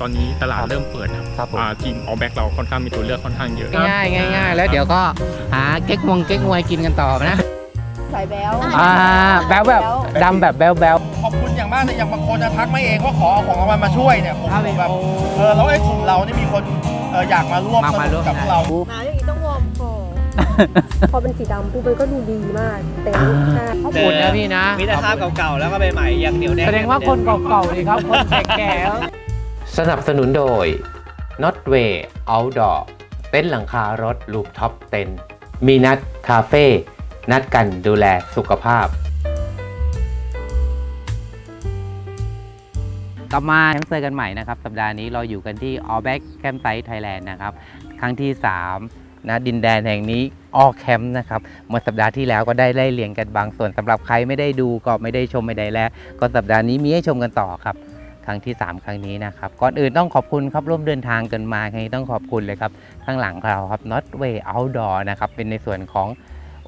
ตอนนี้ตลาดเริ่มเปิดครับครับผม อ่าทีมออแบ็กเราค่อนข้างมีตัวเลือกค่อนข้างเยอะง่ายๆง่ายๆแล้วเดี๋ยวก็หาเก๊กมงเก๊กมวยกินกันต่อนะ สายแบ๊วอ่าแบ๊วแบบดำแบบแบ๊วแบ๊ว ขอบคุณอย่างมากเลยอย่างบางคนจะทักมาเองว่าขอเอาของรางวัลมาช่วยเนี่ยผมครับผมแบบเออแล้วไอ้กลุ่มเรานี่มีคนเอออยากมาร่วมมาสมานุร่วกม กับพวกนะเราหนาวอย่างนี้ต้องวอร์มคอพอเป็นสีดำปุ๊บมันก็ดูดีมาก เต็มใช่ขอบคุณนะพี่นะ มีแต่ภาพเก่าๆ แล้วก็ใบใหม่ยังเหนียวแน่นแสดงว่าคนเก่าๆนี่ครับ คนแก่ๆ สนับสนุนโดย Notway Outdoor เต็นท์หลังคารถลูปท็อปเต็นมีนัดคาเฟ่นัดกันดูแลสุขภาพ กลับมาแคมป์เซอร์กันใหม่นะครับ สัปดาห์นี้เราอยู่กันที่ All Back Campsite Thailand นะครับ ครั้งที่ 3 นะดินแดนแห่งนี้ All Camp นะครับ เมื่อสัปดาห์ที่แล้วก็ได้ไล่เลียงกันบางส่วนสำหรับใครไม่ได้ดูก็ไม่ได้ชมไม่ได้แล้วก็สัปดาห์นี้มีให้ชมกันต่อครับ ครั้งที่ 3 ครั้งนี้นะครับ ก่อนอื่นต้องขอบคุณครับร่วมเดินทางกันมาครั้งนี้ต้องขอบคุณเลยครับ ข้างหลังเราครับ Notway Outdoor นะครับ เป็นในส่วนของ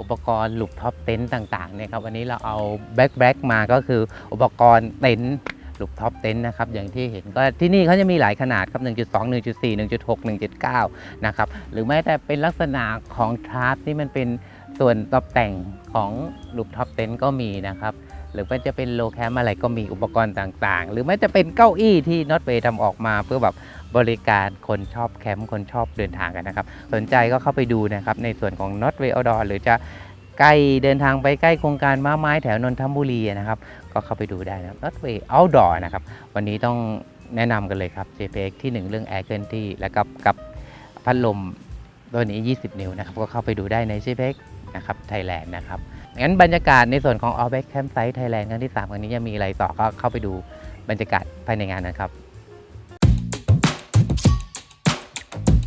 อุปกรณ์หลุปท็อปเต็นต์ต่างๆเนี่ยครับวันนี้เราเอาแบ็คแบ็คมาก็คืออุปกรณ์เต็นท์หลุปท็อปเต็นท์นะครับอย่างที่เห็นก็ที่นี่เขาจะมีหลายขนาดครับ 1.2 1.4 1.6 1.9 นะครับหรือแม้แต่เป็นลักษณะของทราฟที่มันเป็นส่วนตกแต่งของหลุปท็อปเต็นท์ก็มีนะครับ หรือว่าจะเป็นโลแคมอะไรก็มีอุปกรณ์ต่างๆ หรือแม้จะเป็นเก้าอี้ที่น็อตเวย์ทำออกมาเพื่อแบบบริการคนชอบแคมป์คนชอบเดินทางกันนะครับ สนใจก็เข้าไปดูนะครับในส่วนของ Not Way Outdoor หรือจะใกล้เดินทางไปใกล้โครงการม้าไม้แถวนนทบุรีนะครับ ก็เข้าไปดูได้นะครับ Not Way Outdoor นะครับ วันนี้ต้องแนะนำกันเลยครับ JPX ที่ 1 เรื่อง Air เคลื่อนที่ และกับกับพัดลมตัวนี้ 20 นิ้วนะครับ ก็เข้าไปดูได้ใน JPX นะครับไทยแลนด์นะครับ งั้นบรรยากาศในส่วนของ All Back Campsite Thailand ครั้งที่ 3 ครั้งนี้จะมีอะไรต่อก็เข้าไปดูบรรยากาศภายในงานนะครับ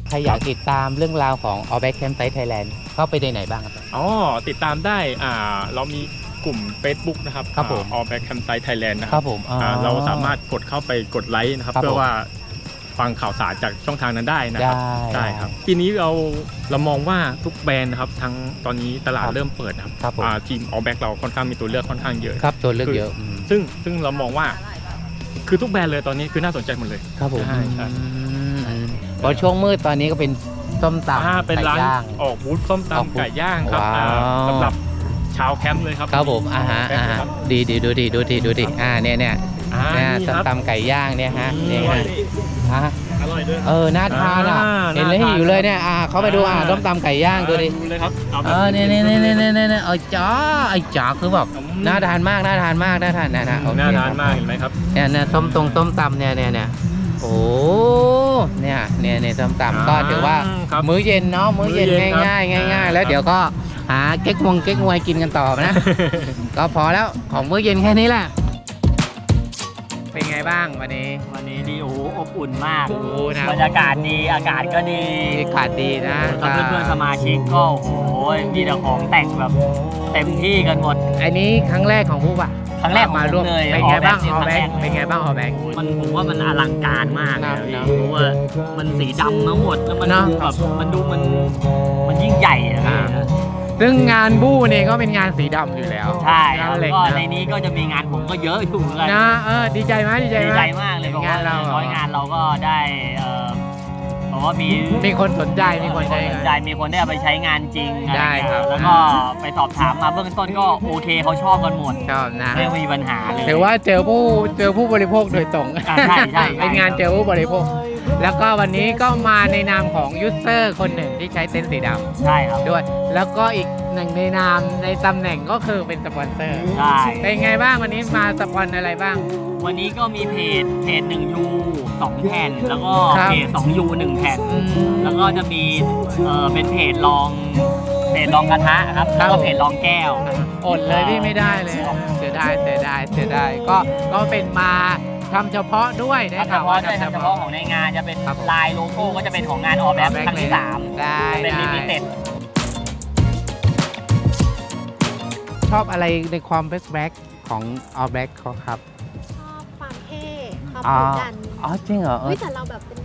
ใครอยากติดตามเรื่องราวของ All Back Campsite Thailand เข้าไปในไหนบ้างครับ อ๋อ ติดตามได้อ่าเรามีกลุ่ม Facebook นะครับครับผมออแบ็กแคมไซต์ไทยแลนด์นะคครัรับบผมอ๋ออ่าเราสามารถกดเข้าไปกดไลค์นะครับ ครับเพื่ผอมว่า ฟังข่าวสารจากช่องทางนั้นได้นะได้ครับใช่ครับปีนี้เราเรามองว่าทุกแบรนด์นะครับทั้งตอนนี้ตลาดครับเริ่มเปิดนะครับครับผม อ่าทีมออแบ็กเราค่อนข้างมีตัวเลือกค่อนข้างเยอะ ครับตัวเลือกเยอะอืมซึ่งซึ่งเรามองว่าคือทุกแบรนด์เลยตอนนี้คือน่าสนใจหมดเลย ครับผมใช่ใช่ อืมอืมเพราะช่วงมืดตอนนี้ก็เป็นส้มตำอ่าเป็นร้านไก่ย่างออกบูธส้มออกบูธตำไก่ย่างครับว้าว อ่าสำหรับชาวแคมป์เลยครับครับผมอ่าฮะแคมอ่าป์ฮะครับดีดีดูดีดูดีดูดีอ่าเนี่ยเนี่ยอ่าเนี่ยนี่ส้มครับตำไก่ย่างเนี่ยฮะอืมเนี่ยฮะ อะอร่อยด้วยเออน่าทานอะ อ่าเห็นเลยน่าทานหิวเลยเนี่ยอ่าเขาไปดูอ่าอ่าส้มตำไก่ย่างดูดิดูเลยครับาแบบเออเนี่ยเนี่ยเนี่ยเนี่ยเนี่ยเนี่ยเออจ๋าไอ้จ๋าคือแบบอืมน่าทานมากน่าทานมากน่าทานนะนะโอเคน่าทานมากครับเห็นไหมครับเนี่ยเนี่ยส้มตรงส้มตำเนี่ยเนี่ยเนี่ยโอ้เนี่ยเนี่ยเนี่ยส้มตำก็ถือว่า ครับ มื้อเย็นเนาะมื้อเย็นมื้อเย็นครับง่ายๆง่ายอ่าๆแล้วเดี๋ยวก็หาเก๊กมงเก๊กมวยกินกันต่อนะ ก็พอแล้วของมื้อเย็นแค่นี้แหละ เป็นไงบ้างวันนี้ วันนี้ดีโอ้โหอบอุ่นมากโอ้โหนะ บรรยากาศดีอากาศก็ดีขาดดีนะถ้าเพื่อนๆสมาชิกก็โอ้โหมีแต่ของแต่งแบบเต็มที่กันหมด อันนี้ครั้งแรกของผู้ป่ะครั้งแรกของมาร่วมผมเลยเป็นไงบ้างออออกแบแบบงครั้งแรกเป็นไงบ้างออแบงมันผมว่ามันอลังการมากนะเลยนะเพราะว่ามันสีดำทั้งหมดแล้วมันนะดูแบบมันดูมันมันยิ่งใหญ่อะอ่าพี่ ซึ่งงานบู้เนี่ยก็เป็นงานสีดำอยู่แล้วใช่งานแล้วเหล็กก็นะในนี้ก็จะมีงานผมก็เยอะอยู่เหมือนกันนะเออดีใจไหมดีใจดีไหมใจมากเลยบอกงาว่านเราร้อยงานเราก็ได้เอ่อบอกว่ามีมีคนสนใจมีคนใช้สงานนใจมีคนได้เอาไปใช้งานจริงอะได้ไรเงี้ยครับ แล้วก็ไปสอบถามมาเบื้องต้นก็โอเคเขาชอบกันหมดชอบนะไม่มีปัญหาเลยถือว่าเจอผู้เจอผู้บริโภคโดยตรงอ่าใช่ใช่ใช่ เป็นงานเจอผู้บริโภค แล้วก็วันนี้ก็มาในนามของยูเซอร์คนหนึ่งที่ใช้เต็นท์สีดใช่ครับำด้วย แล้วก็อีกหนึ่งในนามในตำแหน่งก็คือเป็นสปอนเซอร์ใช่ เป็นไงบ้างวันนี้มาสปอนอะไรบ้าง วันนี้ก็มีเพจเพจ1 U 2แผ่น แล้วก็ครับ เพจ2 U 1แผ่น อืม แล้วก็จะมีเออเป็นเพจรองเพจรองกระทะครับแล้วก็เพจรองแก้ว อดเลยพี่ไม่ได้เลยเสียดายเสียดายเสียดายก็ก็เป็นมา ทำเฉพาะด้วยได้ทำเฉข่าวพาะว่าด้วยทำเฉทำเฉพาะ พาะของในงานจะเป็นครับผมลายโลโก้ก็จะเป็นของงานออกแบบครั้งที่สามได้เป็นได้ลิมิเต็ด ชอบอะไรในความแบ็คแบ็คของออแบ็คเขาครับชอบความเท่ความอ๋อดุดันอ๋อจริงเหรอเอเฮ้อยแต่เราแบบเป็น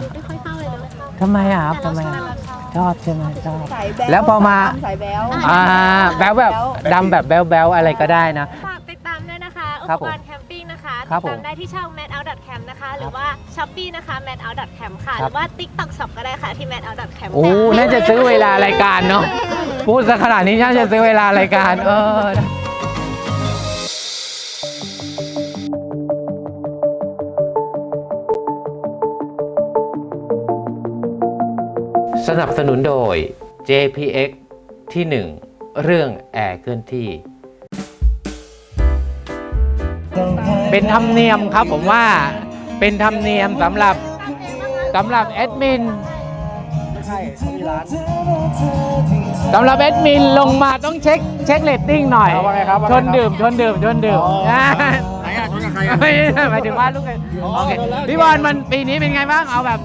ดูไม่ค่อยเข้าเลยเนอะทำไมอะครับแต่ทำไมเราอะชอบชอบใช่ไหมชอบ สายแบ๊วแล้วพอมา สายแบ๊ว อ่าแบ๊วแบบดำแบบแบ๊วแบ๊วอะไรก็ได้นะ ฝากติดตามด้วยนะคะ อุครัปบผม กรณ์แคมปิ้งนะ คะครับผมตามได้ที่ช่อง mad out cam นะคะ หรือว่า Shopee นะคะ mad out cam ค่ะคหรับรือว่า TikTok shop ก็ได้ค่ะ ที่ mad out cam โอ้ น่าจะซื้อเวลารายการเนาะ พูดซะขนาดนี้น่าจะซื้อเวลารายการ เออสนับสนุนโดย JPX ที่ 1 เรื่องแอร์เคลื่อนที่ เป็นธรรมเนียมครับผมว่าเป็นธรรมเนียมสำหรับสำหรับแอดมินใช่เขามีร้าน สำหรับแอดมินลงมาต้องเช็คเช็คเรตติ้งหน่อย เอาว่าไงครับว่าชไงครับนดื่มชนดื่มชนดื่มอ๋อนะไหนอะชนกับใครอะไม่ใช่หมายถึงว่าลูกเอ๋ยอ๋อโอเคโดนแล้ว พี่บอลมันปีนี้เป็นไงบ้างเอาแบบ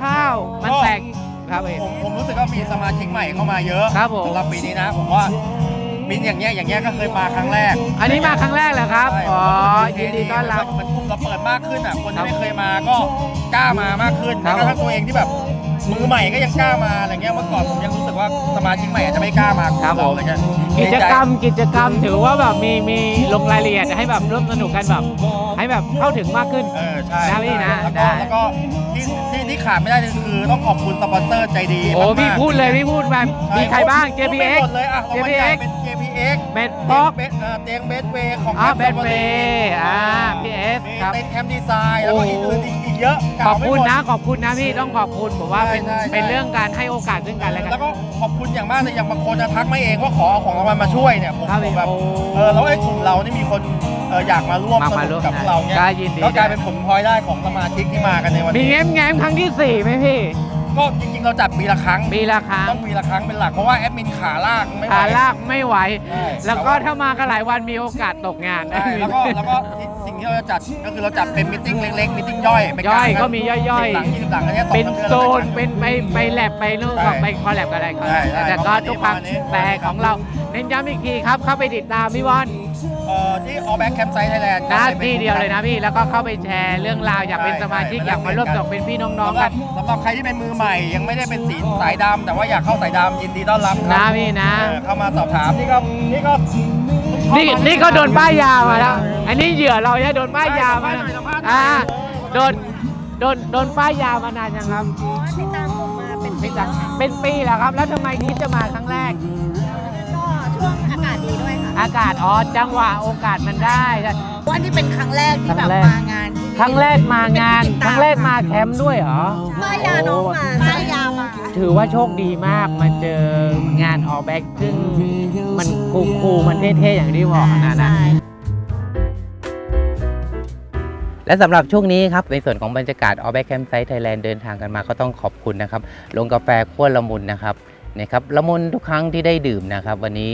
คร่าวๆมันก็แตกครับเอง ผมผมรู้สึกว่ามีสมาชิกใหม่เข้ามาเยอะครับผม สำหรับปีนี้นะ ผมว่า มินอย่างเงี้ยอย่างเงี้ยก็เคยมาครั้งแรกอันนี้มาครั้งแรกเหรอครับใช่อ๋อผมว่ายินดีต้อนรับ เหมือนกลุ่มเราเปิดมากขึ้นอะคนครัที่บไม่เคยมาก็กล้ามามากขึ้นครัแม้บกระทั่งตัวเองที่แบบมือใหม่ก็ยังกล้ามาอะไรเงี้ยเมื่อก่อนผมยังรู้สึกว่าสมาชิกใหม่อาจจะไม่กล้ามาครับผมอะไรเงี้ยกิจกรรมกิจกรรมถือว่าแบบมีมีลงรายละเอียดให้แบบร่วมสนุกกันแบบ ให้แบบเข้าถึงมากขึ้น เออใช่นะพี่นะแล้วได้ ก็แล้วก็ที่ที่ที่ขาดไม่ได้เลยคือต้องขอบคุณสปอนเซอร์ใจดีโอ้มากๆพี่พูดเลยพี่พูดมาช่มีใครบ้าง พูดไม่ JPX หมดเลยอะรางวัลใหญ่ JPX เป็น JPX เมดบ็อกเบสเตียงเบสเวย์ของอ่าแคมแบป์นเฟย์อ่าพีเอสมีครับเต็นท์แคมป์ดีไซน์แล้วก็โอ้อีกโหอื่นอีกอีกเยอะขอบกล่าวไม่คุณหมดนะขอบคุณนะพี่ต้องขอบคุณผมว่าเป็นใช่ใช่ เป็นเรื่องการให้โอกาสซึ่งกันและกัน แล้วก็ขอบคุณอย่างมากเลยอย่างบางคนจะทักมาเองว่าขอเอาของรางวัลมาช่วยเนี่ยผมครับผมแบบโอ้ เออแล้วไอ้กลุ่มเรานี่มีคนเอออยากมาร่วมมาสมานุร่วกมกับพวกเราเนี่ยก็ยินดีก็กลายเป็นผลพลอยได้ของสมาชิกที่มากันในวันมีนี้แง้มแง้มครั้งที่สี่ไหมพี่ ก็จริงๆ เราจัดปีละครั้งปีละครั้งต้องปีละครั้งเป็นหลักเพราะว่าแอดมินขาลากไม่ไหว ขาลากไม่ไหว ใช่ แล้วก็ถ้ามากันหลายวันมีโอกาสตกงาน ใช่แล้วก็แล้วก็ที่ สิ่งที่เราจะจัดก็คือเราจัดเป็นมิทติ้งเล็กๆมิทติ้งย่อยไปย่อยลางก็มีย่อยสิบหลังยี่สิบหลังอันนี้ยสองเป็นสามดือโซนราจะจัดเป็นไปไปแลบไปนู่นใช่ไปคอลแลบอะไรเขาใช่ใช่แต่ก็ประมาณนี้ทุกครั้งประมาณนี้ แต่ของเราเน้นย้ำอีกทีครับเข้าไปติดตามพี่บอลเอ่อที่ All Back Campsite Thailand นะที่เดียวเลยนะพี่แล้วก็เข้าไปแชร์เรื่องราวอยากเป็นสมาชิกอยากมาร่วมสนุกเป็นพี่น้องๆกันสำหรับใครที่เป็นมือใหม่ ยังไม่ได้เป็นสีสายดำแต่ว่าอยากเข้าสายดำยินดีต้อนรับคนะรับพี่นะ เออเข้ามาสอบถามนี่ก็นี่ก็นี่นี่ก็โดนป้ายยามาแล้ว อันนี้เหยื่อเราเนี่ยโดนป้ายยามาสัมภษณ์หน่อยสัมภษณ์หน่อยอ่าโดนโดนโดนป้ายยามานานยังครับติดตามผมมาเป็นไม่จังเป็นปีแล้วครับ แล้วทำไมคิดจะมาครั้งแรก ก็ช่วงอากาศดีด้วยค่ะ อากาศอ๋อจังหวะโอกาสมันได้วันที่เป็นครั้งแรกที่ครั้แบบงแรกมางานที่นี่ครั้งแรกมางาน ครั้งแรกมาแคมป์ด้วยเหรอป้ายยาน้องมาป้ายยามา ถือว่าโชคดีมากมาเจองานออแบ็กซึ่งมันคูลๆมันเท่ๆอย่างที่บอกนะนะ และสำหรับช่วงนี้ครับในส่วนของบรรยากาศ All Back Campsite Thailand เดินทางกันมาก็ต้องขอบคุณนะครับลงกาแฟขั้วละมุนนะครับนะครับละมุนทุกครั้งที่ได้ดื่มนะครับวันนี้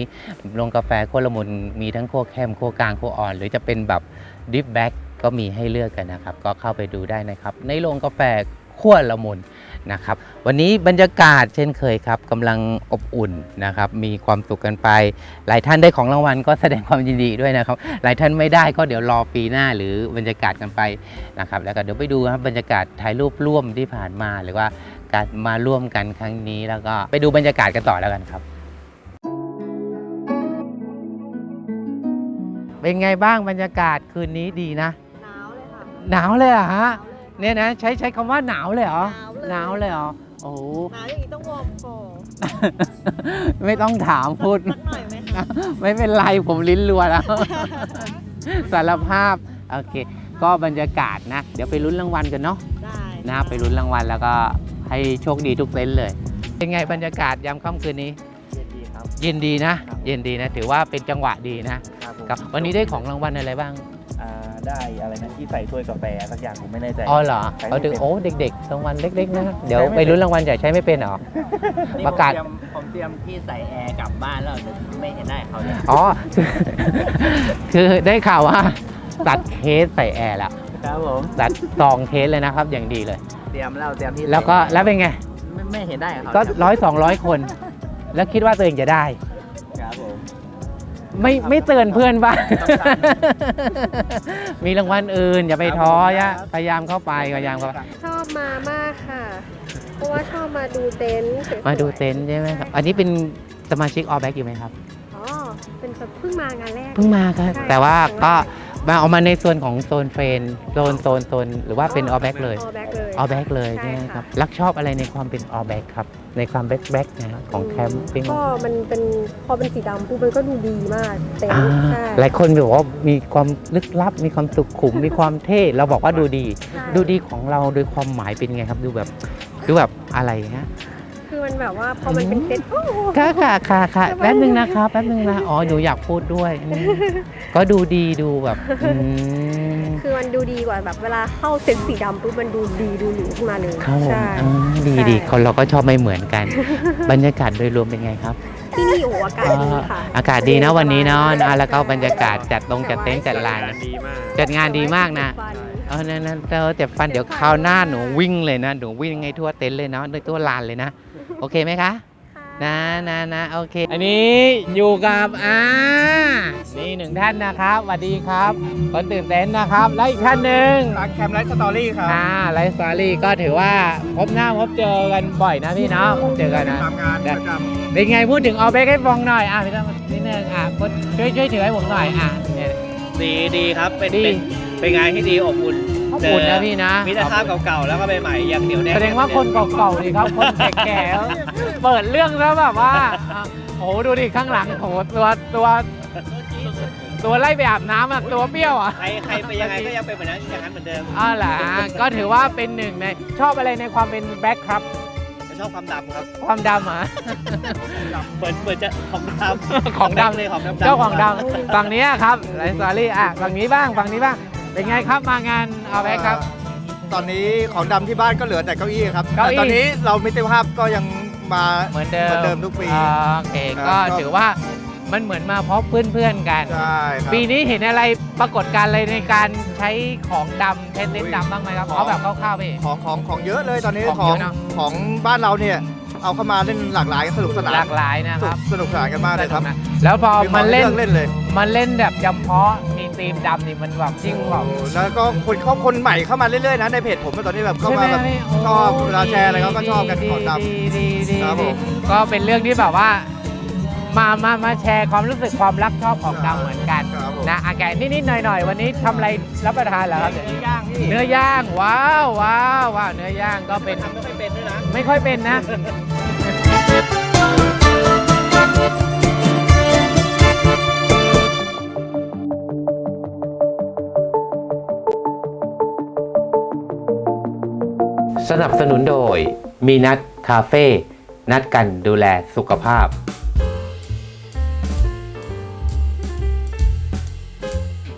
ลงกาแฟขั้วละมุนมีทั้งขั้วเข้มขั้วกลางขั้วอ่อน หรือจะเป็นแบบดิฟแบ็กก็มีให้เลือกกันนะครับ ก็เข้าไปดูได้นะครับ ในโรงกาแฟขั้วละมุน นะครับ วันนี้บรรยากาศเช่นเคยครับกำลังอบอุ่นนะครับ มีความสุขกันไป หลายท่านได้ของรางวัลก็แสดงความยินดีด้วยนะครับ หลายท่านไม่ได้ก็เดี๋ยวรอปีหน้าหรือบรรยากาศกันไปนะครับ แล้วก็เดี๋ยวไปดูครับบรรยากาศถ่ายรูปร่วมที่ผ่านมาหรือว่าการมาร่วมกันครั้งนี้แล้วก็ไปดูบรรยากาศกันต่อแล้วกันครับเป็นไงบ้างบรรยากาศคืนนี้ดีนะ หนาวเลยค่ะ หนาวเลยเหรอฮะ เนี่ยนะใช้ใช้คำว่าหนาวเลยเหรอหหนานาววเลเลยยเหรอโอ้โหหนาวอย่างนี้ต้องวอร์มคอไม่ต้องถามพูดสักหน่อยไหมคะไม่เป็นไรผมลิ้นรัวแล้วสารภาพโอเค ก็บรรยากาศนะ เดี๋ยวไปลุ้นรางวัลกันเนาะได้นะไปลุ้นรางวัลแล้วก็ให้โชคดีทุกเซนเลย เป็นไงบรรยากาศยามค่ำคืนนี้เย็นดีครับเย็นดีนะ เย็นดีนะ ถือว่าเป็นจังหวะดีนะ ครับผมครับวันนี้ได้ของรางวัลอะไรบ้างอ่า ได้อะไรนะที่ใส่ถ้วยกาแฟสักอย่างผมไม่แน่ใจ อ๋อเหรอใช้ไม่เขาถึงเป็นโอ้เด็กๆรางวัลเล็กๆนะเดี๋ยวใช้ไม่ไปเป็นลุ้นรางวัลใหญ่ใช้ไม่เป็นเหรอนี่ประกาศผมเตรียมผมเตรียมที่ใส่แอร์กลับบ้านแล้วเดี๋ยวไม่เห็นได้เขาเลยอ๋อ คือได้ข่าวว่า ตัดเคสใส่แอร์แล้วครับผมตัดซองเคสเลยนะครับ อย่างดีเลย เตรียมแล้วเตรียมที่แล้วก็ใส่แล้วเป็นไง ไม่ไม่เห็นได้เขาก็เลยร้อยสองร้อยคน แล้วคิดว่าตัวเองจะได้ครับผม ไม่ไม่เตือนเพื่อนบ้างต้องทมีรางวัลอื่น อย่าไปท้อยะพยายามเข้าไปพยายามเข้าไปชอบมามากค่ะ เพราะว่าชอบมาดูเต็นท์สวยๆมาดูเต็นท์ใช่ไหมครับ อันนี้เป็นสมาชิกออแบ็กอยู่ไหมครับ อ๋อ เป็นแบบเพิ่งมางานแรก เพิ่งมาครับใช่แต่ว่าครั้งแรก็มาเอามาในส่วนของโซนเฟรนโซนโซนโซนหรือว่าเป็นออแบ็กเลยออแบ็กเลย ออแบ็กเลยใช่ใช่ไหมค่ะ ครับ รักชอบอะไรในความเป็นออแบ็กครับ ในความแบ็กแบ็กนะครับของแคมปิ้งก็มันเป็นพอเป็นสีดำปุ๊บมันก็ดูดีมากเต็นอ่าท์ใช่หลายคนบอกว่ามีความลึกลับ มีความสุขุมมีความเท่เราบอกว่าดูดีใช่ดูดีของเราโดยความหมายเป็นไงครับ ดูแบบดูแบบอะไรฮะคือ มันแบบว่าพอมันเป็นเซ็ตโอ้โห ค่ะค่ะค่ะค่ะทำไมแป๊บนึงนะครับแป๊บนึงนะอ๋อหนูอยากพูดด้วยอืมก็ดูดีดูแบบอืมคือมันดูดีกว่าแบบเวลาเข้าเซ็ตสีดำปุ๊บมันดูดีดูหรูขึ้นมาเลยครับผมใช่อ่าดีใช่ดีคนเราก็ชอบไม่เหมือนกัน บรรยากาศโดยรวมเป็นไงครับ ที่นี่โอ้โหอากาศดีค่ะ อากาศดีนะวันนี้เนาะใช่นะแล้วก็บรรยากาศจัดตรงจัดเต็นท์จัดลาน ดีมาก จัดงานดีมากนะฟันเออนั่นนั่นเออเจ็บฟันเดี๋ยวคราวหน้าหนูวิ่งเลยนะหนูวิ่งไงทั่วเต็นท์เลยเนาะโดยทั่วลานเลยนะ โอเคไหมคะนะนะนะโอเค อันนี้อยู่กับอ่านี่หนึ่งท่านนะครับสวัสดีครับ คนตื่นเต้นนะครับ แล้วอีกท่านหนึ่งร้านแคมป์ไลฟ์สตอรี่ครับอ่าไลฟ์สตอรี่ก็ถือว่าพบหน้าพบเจอกันบ่อยนะพี่เนาะพบเจอกันนะตามงานประจำเป็นไงพูดถึงเอาเบกให้ฟังหน่อยอะพี่ตั้มนิดนึงอะคนช่วยช่วยถือให้ผมหน่อยอะเนี่ยดีดีครับเป็นดีเป็น เป็นงานที่ดีอบอุ่นขอบคุณนะพี่นะ มิตรภาพเก่าๆแล้วก็ใหม่ๆยังเหนียวแน่นแสดงว่าคนเก่าๆดีครับ คนแก่ๆเปิดเรื่องแล้วแบบว่าอะโอ้โหดูดิข้างหลังโอ้โหตัวตัว ตัวไล่ไปอาบน้ำอะตัวเปรี้ยวอะใครใครไปยังไงก็ยังเป็นเหมือนนั้นอย่างนั้นเหมือนเดิมอ้าวเหรอก็ถือว่าเป็นหนึ่งในชอบอะไรในความเป็นแบ็คครับไม่ชอบความดำครับ ความดำอะเหมือนเหมือนจะของดำของดำเลยของดำเจ้าของดำฝั่งนี้ครับไลฟ์สตอรี่อะฝั่งนี้บ้างฝั่งนี้บ้าง เป็นไงครับมางานเอาแบ็คครับ ตอนนี้ของดำที่บ้านก็เหลือแต่เก้าอี้ครับเก้าแต่อี้ตอนนี้เรามิตรภาพก็ยังมาเหมือนเดิมเหมือนเดิมทุกปี อ่าโอเคครับก็ก็ ถือว่ามันเหมือนมาเพราะเพื่อนๆกัน ใช่ครับ ปีนี้เห็นอะไรปรากฏการณ์อะไรในการใช้ของดำเทนเต็นท์ดำบ้างไหมครับของเอาแบบคร่าวๆพี่ ของของของเยอะเลยตอนนี้ของขอเยงอะเนอะ ของบ้านเราเนี่ย เอาเข้ามาเล่นหลากหลายสนุกสนานหลากหลายนะครับสนุกสนานกันมากเลยครับนะแล้วพอขมัองนเล่นลือกเล่นเลยมันเล่นแบบจำเพาะมีธีมดำนี่มันแบบยิ่งแบบแล้วก็คนเข้าคนใหม่เข้ามาเรื่อยๆนะในเพจผมตอนนี้แบบเข้าใช่ไหมมาแบบพี่โชอบเวลาแชร์อะไรเขาก็ชอบกันดีของดำดีดีดีครับผม ก็เป็นเรื่องที่แบบว่า มามามาแชร์ความรู้สึกความรักชอบของดำเหมือนกันครับผมนะอาแกนิดๆหน่อยๆวันนี้ทำอะไรรับประทานเหรอครับเดี๋ยวนี้ย่างพี่เนื้อย่างว้าวว้าวว้าวเนื้อย่างก็เป็นทำไม่ค่อยเป็นด้วยนะ ไม่ค่อยเป็นนะ สนับสนุนโดย มีนัดคาเฟ่ นัดกันดูแลสุขภาพ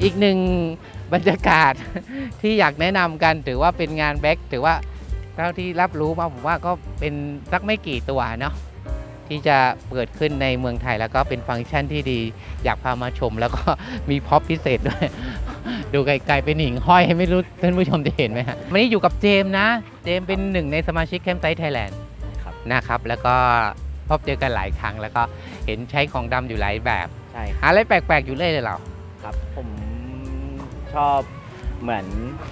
อีกหนึ่งบรรยากาศ ที่อยากแนะนำกันถือว่าเป็นงานแบ็คถือว่าเท่าที่รับรู้มาผมว่าก็เป็นสักไม่กี่ตัวเนาะที่จะเปิดขึ้นในเมืองไทยแล้วก็เป็นฟังก์ชันที่ดี อยากพามาชมแล้วก็มีพ็อปพิเศษด้วย ดูไกลๆเป็นหิ่งห้อยไม่รู้ท่านผู้ชมจะเห็นไหมฮะวันนี้อยู่กับเจมส์นะ เจมส์เป็นหนึ่งในสมาชิกแคมป์ไซต์ไทยแลนด์ครับนะครับ แล้วก็พบเจอกันหลายครั้งแล้วก็เห็นใช้ของดำอยู่หลายแบบใช่หาอะไรแปลกๆอยู่เรื่อยเลยเหรา ครับผมชอบเหมือน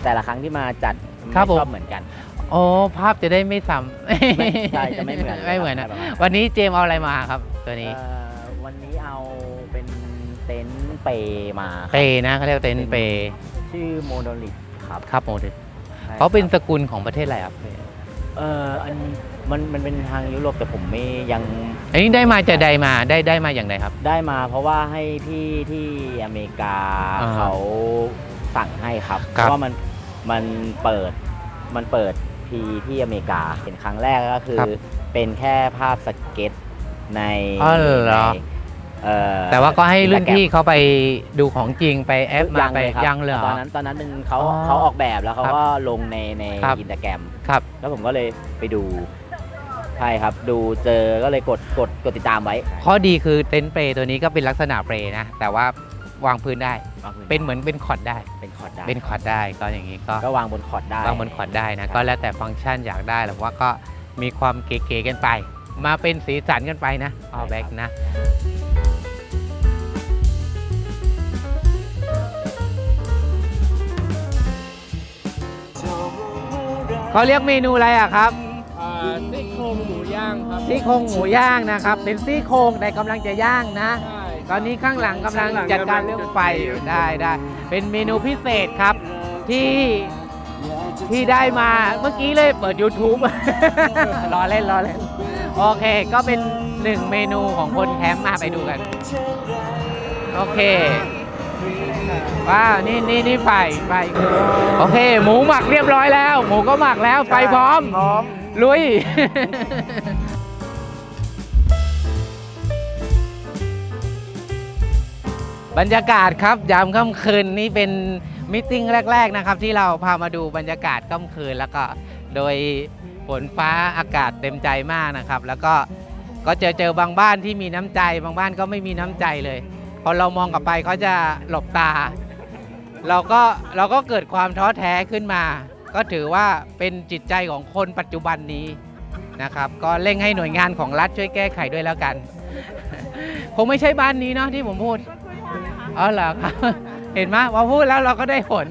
แต่ละครั้งที่มาจัดครับผม ชอบเหมือนกันโอ้ภาพจะได้ไม่ซ้ำไม่ใช่จะไม่เหมือนไม่เหมือนนะประมาณนั้นวันนี้เจมส์เอาอะไรมาครับ ตัวนี้ เอ่อ เปมาครับเปนะเขาเรียกว่าเต็นท์เปชื่อโมโนลิทครับครับโมเดลใช่เขาเป็นคสรับกุลของประเทศอะไรครับเอ่ออันมันมันเป็นทางยุโรปแต่ผมไม่ยังอันนี้ได้มาจะใดมาได้ได้มาอย่างไรครับ ได้มาเพราะว่าให้พี่ที่อเมริกาอ่าเขาสั่งให้ครับคเพรับราะว่ามันมันเปิดมันเปิดพีที่อเมริกาเห็นครั้งแรกก็คือครับเป็นแค่ภาพสเก็ตในอ๋อ เหรอในเอ่อแต่ว่าก็ให้รุ่น Instagram พี่เขาไปดูของจริงไปแอปมาไปเลยครับยังเลยเหรตออนนั้นตอนนั้นเป็นเขาอ๋อเขาออกแบบแล้วเขาครับก็ลงในในครับ อินสตาแกรมครับ แล้วผมก็เลยไปดูใช่ครับ ดูเจอก็เลยกดกดกดติดตามไว้ข้อดีคือเต็นท์เปรตัวนี้ก็เป็นลักษณะเปรนะ แต่ว่าวางพื้นได้ เป็นเหมือนเป็นคอร์ดได้ เป็นคอร์ดได้เป็นคอร์ดได้ก็อย่างนี้ก็ก็วางบนคอร์ดได้ วางบนคอร์ดได้นะครับก็แล้วแต่ฟังก์ชันอยากได้หรือว่าก็มีความเก๋ๆกันไป มาเป็นสีสันกันไปนะออแบ็กนะ เขาเรียกเมนูอะไรอะครับซี่โครงหมูย่างครับซี่โครงหมูย่างนะครับ เป็นซี่โครงแต่กำลังจะย่างนะ ใช่กตอนนี้ข้างหลังกำลังจัดการเรื่องไฟอยู่ได้ได้เป็นเมนูพิเศษครับที่ที่ได้มาเมื่อกี้เลยเปิด YouTube รอเล่นรอเล่น โอเค ก็เป็นหนึ่งเมนูของคนแคมป์มาไปดูกัน โอเค ว้าวนี่นี่นี่ไฟไฟโอเค หมูหมักเรียบร้อยแล้ว หมูก็หมักแล้วไฟพร้อม พร้อม ลุย บรรยากาศครับยามค่ำคืนนี่เป็นมิทติ้งแรก ๆนะครับ ที่เราพามาดูบรรยากาศค่ำคืนแล้วก็โดยฝนฟ้าอากาศเต็มใจมากนะครับ แล้วก็ก็เจอเจอบางบ้านที่มีน้ำใจ บางบ้านก็ไม่มีน้ำใจเลย พอเรามองกลับไปเขาจะหลบตา เราก็เราก็เกิดความท้อแท้ขึ้นมา ก็ถือว่าเป็นจิตใจของคนปัจจุบันนี้นะครับ ก็เร่งให้หน่วยงานของรัฐช่วยแก้ไขด้วยแล้วกัน คงไม่ใช่บ้านนี้เนาะที่ผมพูดอ๋อเหรอครับเห็นไหมพอพูดแล้วเราก็ได้ผล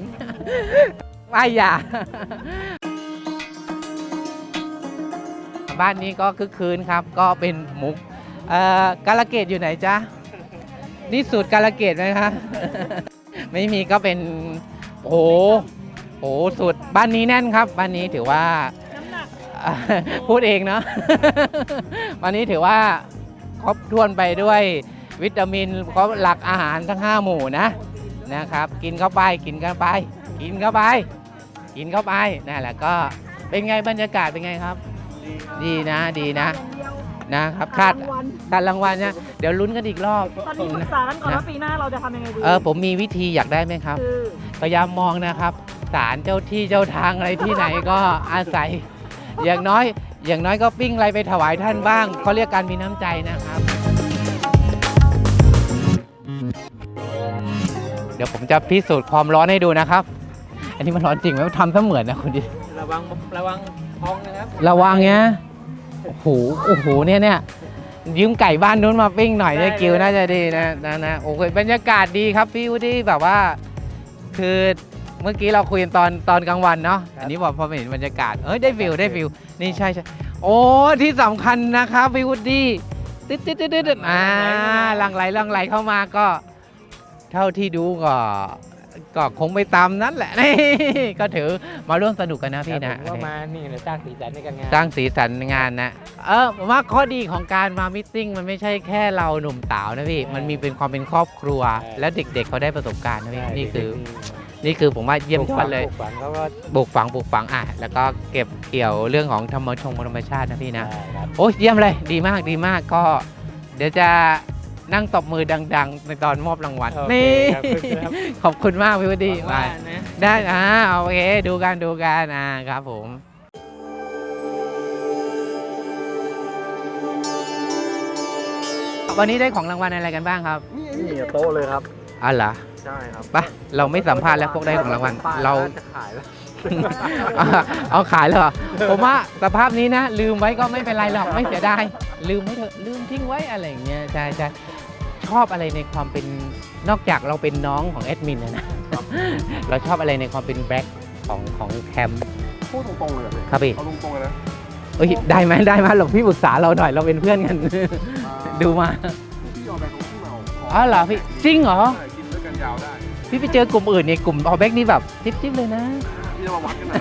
ว่าอย่าบ้านนี้ก็คึกคืนครับ ก็เป็นหมุกเอ่อกาลเกตอยู่ไหนจ๊ะ นี่สูตรกาลเกตไหมคะ ไม่มีก็เป็นโอ้โหโอ้โหสูตรบ้านนี้แน่นครับ บ้านนี้ถือว่าพูดเองเนาะ วันนี้ถือว่าครบถ้วนไปด้วยวิตามินครบหลักอาหารทั้ง 5 หมู่นะนะครับ กินเข้าไปกินเข้าไป กินเข้าไป กินเข้าไปนั่นแหละก็เป็นไงบรรยากาศเป็นไงครับ ดีนะดีนะ นะครับคาดคาดรางวัลเนี่ยเดี๋ยวลุ้นกันอีกรอบตอนนี้ปรึกษากันก่อนว่าปีหน้าเราจะทำยังไงดีเออผมมีวิธีอยากได้ไหมครับคือพยายามมองนะครับศาลเจ้าที่เจ้าทางอะไรที่ไหนก็อาศัย อย่างน้อยอย่างน้อยก็ปิ้งอะไรไปถวายท่านบ้างเขาเรียกการมีน้ำใจนะครับ เดี๋ยวผมจะพิสูจน์ความร้อนให้ดูนะครับ อันนี้มันร้อนจริงไหมทำเสมือนนะคุณดิระวังระวังท้องนะครับ ระวังเนี้ย โอ้โหโอ้โหเนี่ยเนี่ยยืมไก่บ้านนู้นมาปิ้งหน่อยเนี่ยกิวน่าจะดีนะนะนะโอเคบรรยากาศดีครับพี่วูดดี้แบบว่า คือเมื่อกี้เราคุยกันตอนตอนกลางวันเนาะอันนี้บอกพอมาเห็นบรรยากาศเอ้ยได้ฟิลได้ฟิลนี่ใช่ใช่โอ้ที่สำคัญนะครับพี่วูดดี้ตึ๊ดตึ๊ดตึ๊ดตึ๊ดอ่าหลังไหลหลังไหลเข้ามาก็ เท่าที่ดูก็ ก็คงไปตามนั้นแหละนี่ก็ถือมาร่วมสนุกกันนะพี่นะผมว่ามานี่เลยสร้างสีสันในการงานสร้างสีสันงานนะ เออผมว่าข้อดีของการมามิทติ้งมันไม่ใช่แค่เราหนุ่มสาวนะพี่ มันมีเป็นความเป็นครอบครัว และเด็กๆเขาได้ประสบการณ์นะพี่นี่คือ นี่คือผมว่าเยี่ยมยอดเลยปลูกฝังเขาก็ปลูกฝังปลูกฝังอะแล้วก็เก็บเกี่ยวเรื่องของธรรมชงธรรมชาตินะพี่นะได้ครับโอ้ยเยี่ยมเลยดีมากดีมากก็ เดี๋ยวจะ นั่งตบมือดัง ๆ ในตอนมอบรางวัลโอเคนี่ ครับครับ ขอบคุณมากพี่วดีว่ามานะ ได้อ่าโอเค ดูกันดูกันอ่าครับผม วันนี้ได้ของรางวัลอะไรกันบ้างครับนี่โต๊ะเลยครับ อ๋อเหรอใช่ครับไปะเราไม่สัมภาษณ์แล้วพวกได้ของรางวัล เรา จะขายแล้ว อะเอาขายเลยเหรอ ผมว่าสภาพนี้นะ ลืมไว้ก็ไม่เป็นไรหรอกไม่เสียดายลืมไว้เถอะลืมทิ้งไว้อะไรอย่างเงี้ยใช่ใช่ช อบอะไรในความเป็นนอกจากเราเป็นน้องของแอดมินนะนะ เราชอบอะไรในความเป็นแบล็คของของแคมป์พูดตรงๆเลยครับพี่เอาตรงๆเลยนะเอ้ยได้ไหมได้ไหมหลวงพี่ปรึกษาเราหน่อยเราเป็นเพื่อนกัน ดูมาพี่ยอมไปของพี่เมาอ๋อเหรอพี่จริงเหรอใช่กินด้วยกันยาวได้พี่ไปเจอกลุ่มอื่นเนี่ยกลุ่มออแบ็กนี่แบบจิ๊บๆเลยนะพี่จะมาวัดกันนะ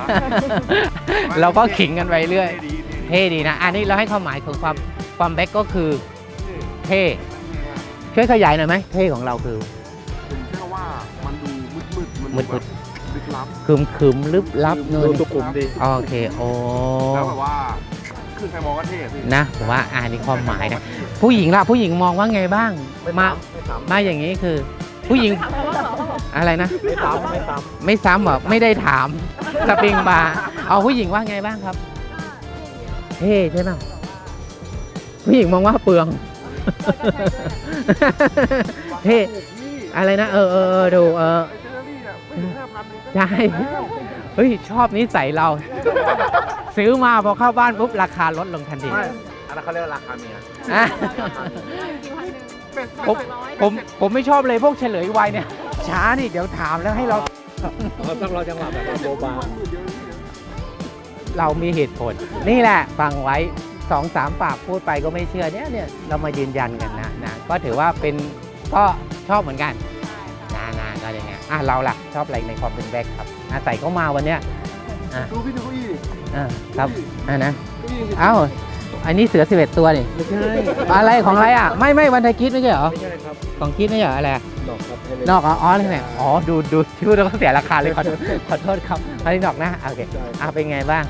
เราก็ขิงกันไปเรื่อยดีดีเท่ดีนะ อันนี้เราให้ความหมายของความความแบ็กก็คือเท่ ช่วยขยายหน่อยไหมเท่ของเราคือ ผมเชื่อว่ามันดูมืดๆมันมืดๆ แบบลึกลับคืมคืมลึบลับเงินดูสุขุมดี โอเคโอ้แล้วแบบว่าคือใครมองก็เท่พี่นะผมว่าอ่านี่ความหมายนะผู้หญิงล่ะผู้หญิงมองว่าไงบ้างมาไม่ซ้มาอย่างนี้คือ ผู้หญิงอะไรนะำไม่ซ้ำไม่ซ้ไม่ซ้ำเหรอไม่ได้ถามสปริงบาร์เอาผู้หญิงว่าไงบ้างครับ เท่ใช่ไหมผู้หญิงมองว่าเปลือง เท่อะไรนะ เออเออเออดูเออำเจอรี่อะไม่ถึงห้าพันเลยใช่เฮ้ย ชอบนิสัยเรา ซื้อมาพอเข้าบ้านปุ๊บ ราคาลดลงทันทีไม่อันนั้นเขาเรียกว่าราคาเมียอะผมผมผมไม่ชอบเลยพวกเฉลยไวเนี่ย ช้านี่เดี๋ยวถามแล้วให้เราเราต้องรอจังหวะแบบโบบาเรามีเหตุผล นี่แหละ ฟังไว้ สองสามปากพูดไปก็ไม่เชื่อเนี่ยเนี่ยเรามายืนยันกันนะนะก็ถือว่าเป็นก็ชอบเหมือนกันนานาก็เลยไงอะเราล่ะชอบอะไรในความเป็นแบ็คครับอาศัยเข้ามาวันเนี้ยอะดูพี่ดูเก้าอี้อะครับอะนะเก้าอี้สิเอ้าอันนี้เสือ11ตัวนี่ไม่ใช่อะไรของอะไรอะไม่ไม่วันไทยคิดไม่ใช่เหรอไม่ใช่ครับของคิดไม่ใช่เหรออะไรดอกครับให้เล่นนอกอ๋ออ๋อนี่ไงอ๋อดูดูชื่อแล้วก็เสียราคาเลยขอโทษขอโทษครับอันนี้นอกนะโอเคใช่อะเป็นไงบ้าง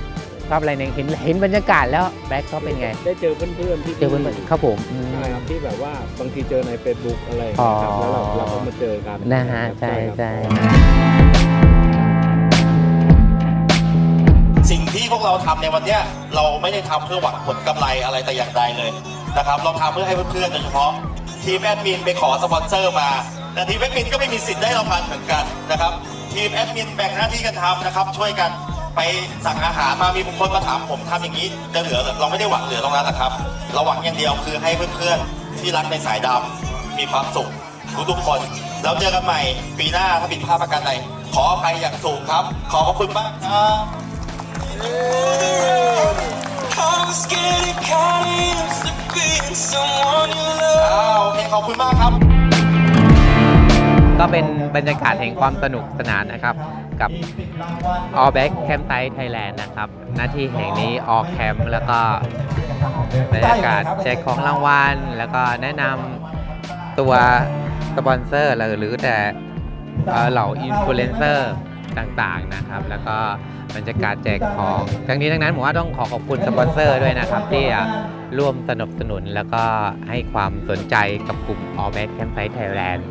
ชอบอะไรในเห็นเห็นบรรยากาศแล้วแบ็คก็เป็นไงได้เจอเพื่อนๆที่เจอเพื่อนๆครับผมอืม ใช่ครับที่แบบว่าบางทีเจอใน Facebook อะไรอย่างเงี้ยครับอ๋อ แล้วเราเราก็มาเจอกันนะฮะครับใช่ครับใช่ สิ่งที่พวกเราทำในวันเนี้ยเราไม่ได้ทำเพื่อหวังผลกำไรอะไรแต่อย่างใดเลยนะครับ เราทำเพื่อให้เพื่อนๆโดยเฉพาะ ทีมแอดมินไปขอสปอนเซอร์มา แต่ทีมแอดมินก็ไม่มีสิทธิ์ได้รางวัลเหมือนกันนะครับ ทีมแอดมินแบ่งหน้าที่กันทำนะครับ ช่วยกัน ไปสั่งอาหารมามีบางคนมาถามผมทำอย่างนี้จะเหลือเหรอเราไม่ได้หวังเหลือตรงนั้นนะครับ เราหวังอย่างเดียวคือให้เพื่อนๆที่รักในสายดำมีความสุขทุกๆคนแล้วเจอกันใหม่ปีหน้าถ้าผิดพลาดประการใดขออภัยอย่างสูงครับ ขอบพระคุณมากครับอ้าวโอเคขอบคุณมากครับ ก็เป็นบรรยากาศแห่งความสนุกสนานนะครับ กับ All Back Camp Site Thailand นะครับ หน้าที่แห่งนี้ All Camp แล้วก็บรรยากาศแจกของรางวัลแล้วก็แนะนำตัวสปอนเซอร์หรือแต่เอ่อเหล่าอินฟลูเอนเซอร์ต่างๆนะครับ แล้วก็บรรยากาศแจกของ ทั้งนี้ทั้งนั้นผมว่าต้องขอขอบคุณสปอนเซอร์ด้วยนะครับที่ ร่วมสนับสนุนแล้วก็ให้ความสนใจกับกลุ่ม All Back Camp Site Thailand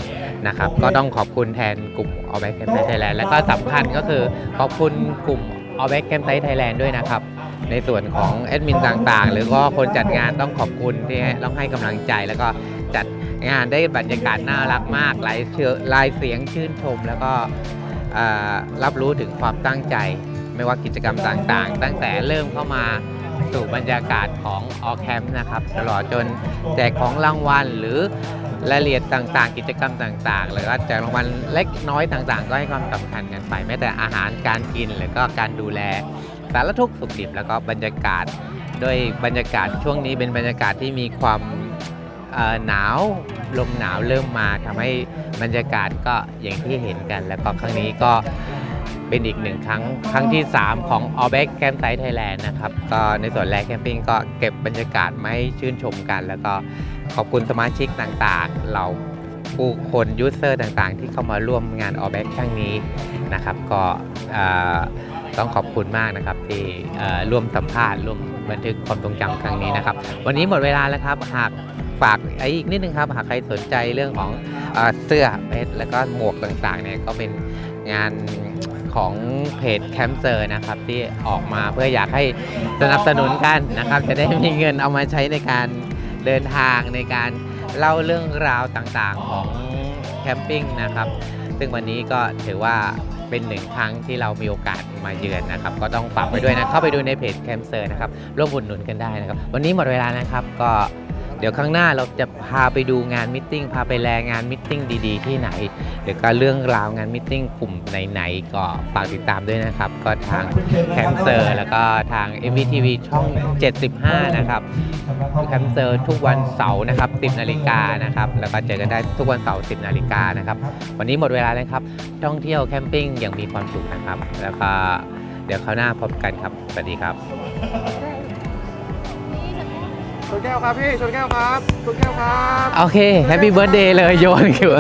นะครับ ก็ต้องขอบคุณแทนกลุ่ม All Back Camp Site Thailand แล้วก็สำคัญก็คือขอบคุณกลุ่ม All Back Camp Site Thailand ด้วยนะครับในส่วนของแอดมินต่างๆ หรือก็คนจัดงานต้องขอบคุณที่ให้ต้องให้กำลังใจ แล้วก็จัดงานได้บรรยากาศน่ารักมากหลายเชื่อหลายเสียงชื่นชม แล้วก็เอ่อรับรู้ถึงความตั้งใจ ไม่ว่ากิจกรรมต่างๆ ตั้งแต่เริ่มเข้ามา สู่บรรยากาศของออแคมป์นะครับ ตลอดจนแจกของรางวัลหรือรายละเอียดต่างๆ กิจกรรมต่างๆ หรือว่าแจกรางวัลเล็กน้อยต่างๆ ก็ให้ความสำคัญกันไปแม้แต่อาหารการกินหรือก็การดูแลสารทุกข์สุขดิบแล้วก็บรรยากาศด้วยบรรยากาศช่วงนี้เป็นบรรยากาศที่มีความหนาวลมหนาวเริ่มมาทำให้บรรยากาศก็อย่างที่เห็นกัน แล้วก็ครั้งนี้ก็ เป็นอีกหนึ่งครั้งครั้งที่ 3 ของ All Back Camp Site Thailand นะครับก็ในส่วนแรกแคมปิ้งก็เก็บบรรยากาศมาให้ชื่นชมกัน แล้วก็ขอบคุณสมาชิกต่างๆ เราผู้คนยูเซอร์ต่างๆ ที่เข้ามาร่วมงาน All Back ครั้งนี้นะครับ ก็ต้องขอบคุณมากนะครับที่ร่วมสัมภาษณ์ร่วมบันทึกความทรงจำครั้งนี้นะครับ วันนี้หมดเวลาแล้วครับหากฝากไอ้อีกนิดนึงครับ หากใครสนใจเรื่องของเอ่อเสื้อเพชรแล้วก็หมวกต่างๆเนี่ยก็เป็นงาน ของเพจแคมเซอร์นะครับที่ออกมาเพื่ออยากให้สนับสนุนกันนะครับ จะได้มีเงินเอามาใช้ในการเดินทางในการเล่าเรื่องราวต่างๆของแคมปิ้งนะครับ ซึ่งวันนี้ก็ถือว่าเป็นหนึ่งครั้งที่เรามีโอกาสมาเยือนนะครับ ก็ต้องฝากไปด้วยนะ เข้าไปดูในเพจแคมเซอร์นะครับ ร่วมอุดหนุนกันได้นะครับ วันนี้หมดเวลานะครับก็ เดี๋ยวครั้งหน้าเราจะพาไปดูงานมิทติ้งพาไปแลงานมิทติ้งดีๆ ที่ไหนหรือก็เรื่องราวงานมิทติ้งกลุ่มไหนๆก็ฝากติดตามด้วยนะครับ ก็ทางแคมเซอร์แล้วก็ทาง MVTV ช่อง 75 นะครับแคมเซอร์ทุกวันเสาร์นะครับ 10 นาฬิกานะครับ แล้วก็เจอกันได้ทุกวันเสาร์ 10 นาฬิกานะครับ วันนี้หมดเวลาแล้วครับ ท่องเที่ยวแคมปิ้งอย่างมีความสุขนะครับ แล้วก็เดี๋ยวคราวหน้าพบกันครับ สวัสดีครับ ชนแก้วครับพี่ชนแก้วครับชนแก้วครับ โอเค แฮปปี้เบิร์ดเดย์เลยโยนคือ